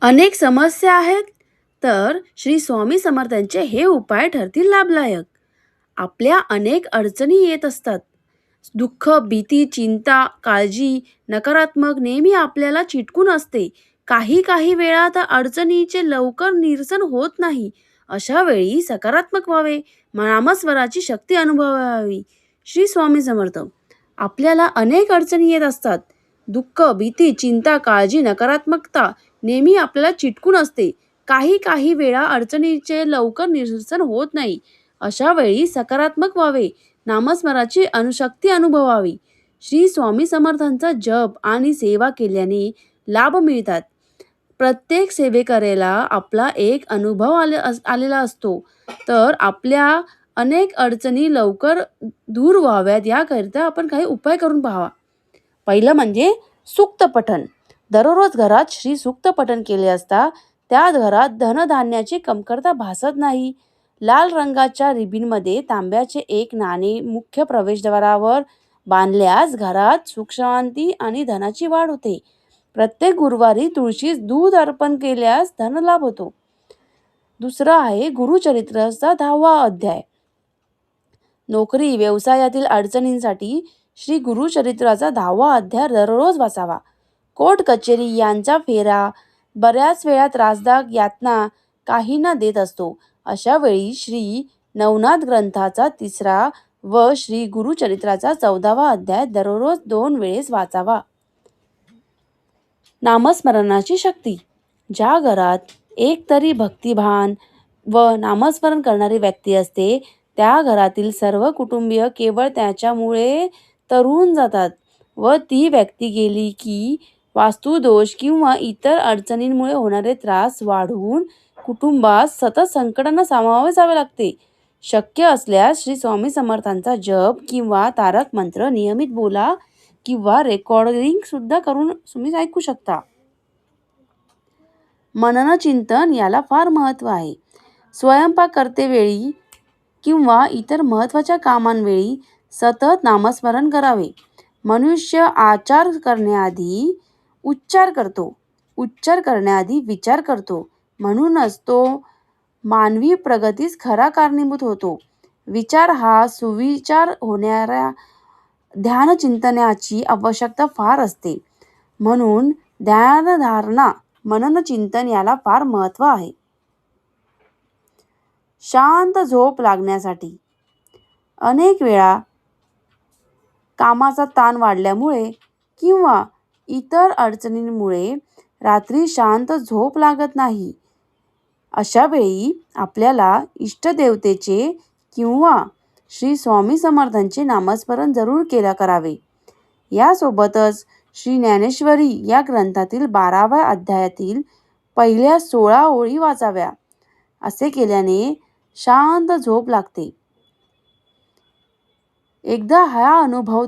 अनेक समस्या आहेत तर श्री स्वामी समर्थांचे हे उपाय ठरतील लाभदायक. आपल्या अनेक अडचणी येत असतात. दुःख भीती चिंता काळजी नकारात्मक नेहमी आपल्याला चिटकून असते. काही काही वेळा तर अडचणीचे लवकर निरसन होत नाही. अशा वेळी सकारात्मक व्हावे नामस्वराची शक्ती अनुभवावी. श्री स्वामी समर्थ आपल्याला अनेक अडचणी येत असतात. दुःख भीती चिंता काळजी नकारात्मकता नेहमी आपल्याला चिटकून असते. काही काही वेळा अडचणीचे लवकर निरसन होत नाही. अशा वेळी सकारात्मक व्हावे नामस्मराची अनुशक्ती अनुभवावी. श्री स्वामी समर्थांचा जप आणि सेवा केल्याने लाभ मिळतात. प्रत्येक सेवेकरेला आपला एक अनुभव आले अस- आलेला असतो. तर आपल्या अनेक अडचणी लवकर दूर व्हाव्यात याकरिता आपण काही उपाय करून पाहावा. पहिलं म्हणजे सुक्त पठण. दररोज घरात श्री सूक्त पठण केले असता त्या घरात धनधान्याची कमतरता भासत नाही. लाल रंगाच्या रिबीनमध्ये तांब्याचे एक नाणे मुख्य प्रवेशद्वारावर बांधल्यास घरात सुखशांती आणि धनाची वाढ होते. प्रत्येक गुरुवारी तुळशीस दूध अर्पण केल्यास धनलाभ होतो. दुसरं आहे गुरुचरित्राचा दहावा अध्याय. नोकरी व्यवसायातील अडचणींसाठी श्री गुरुचरित्राचा दहावा अध्याय दररोज वाचावा. कोर्ट कचेरी यांचा फेरा बऱ्याच वेळा त्रासदायक यातना काहींना देत असतो. अशा वेळी श्री नवनाथ ग्रंथाचा तिसरा व श्री गुरुचरित्राचा चौदावा अध्याय दररोज दोन वेळेस वाचावा. नामस्मरणाची शक्ती. ज्या घरात एक तरी भक्तिभान व नामस्मरण करणारी व्यक्ती असते त्या घरातील सर्व कुटुंबीय केवळ त्याच्यामुळे तरुण जातात व ती व्यक्ती गेली की वास्तुदोष किंवा इतर अडचणींमुळे होणारे त्रास वाढवून कुटुंबास सतत संकटांना सामावे जावे लागते. शक्य असल्यास श्री स्वामी समर्थांचा जप किंवा तारक मंत्र नियमित बोला किंवा रेकॉर्डिंग सुद्धा करून तुम्ही ऐकू शकता. मननचिंतन याला फार महत्त्व आहे. स्वयंपाक करतेवेळी किंवा इतर महत्त्वाच्या कामांवेळी सतत नामस्मरण करावे. मनुष्य आचार करण्याआधी उच्चार करतो. उच्चार करण्याआधी विचार करतो. म्हणूनच तो मानवी प्रगतीस खरा कारणीभूत होतो. विचार हा सुविचार होणाऱ्या ध्यानचिंतनाची आवश्यकता फार असते. म्हणून ध्यानधारणा मननचिंतन याला फार महत्त्व आहे. शांत झोप लागण्यासाठी अनेक वेळा कामाचा ताण वाढल्यामुळे किंवा इतर अडचणींमुळे रात्री शांत झोप लागत नाही. अशा वेळी आपल्याला इष्टदेवतेचे किंवा श्री स्वामी समर्थांचे नामस्मरण जरूर केला करावे. यासोबतच श्री ज्ञानेश्वरी या ग्रंथातील बाराव्या अध्यायातील पहिल्या सोळा ओळी वाचाव्या असे केल्याने शांत झोप लागते. एकदा हा अनुभव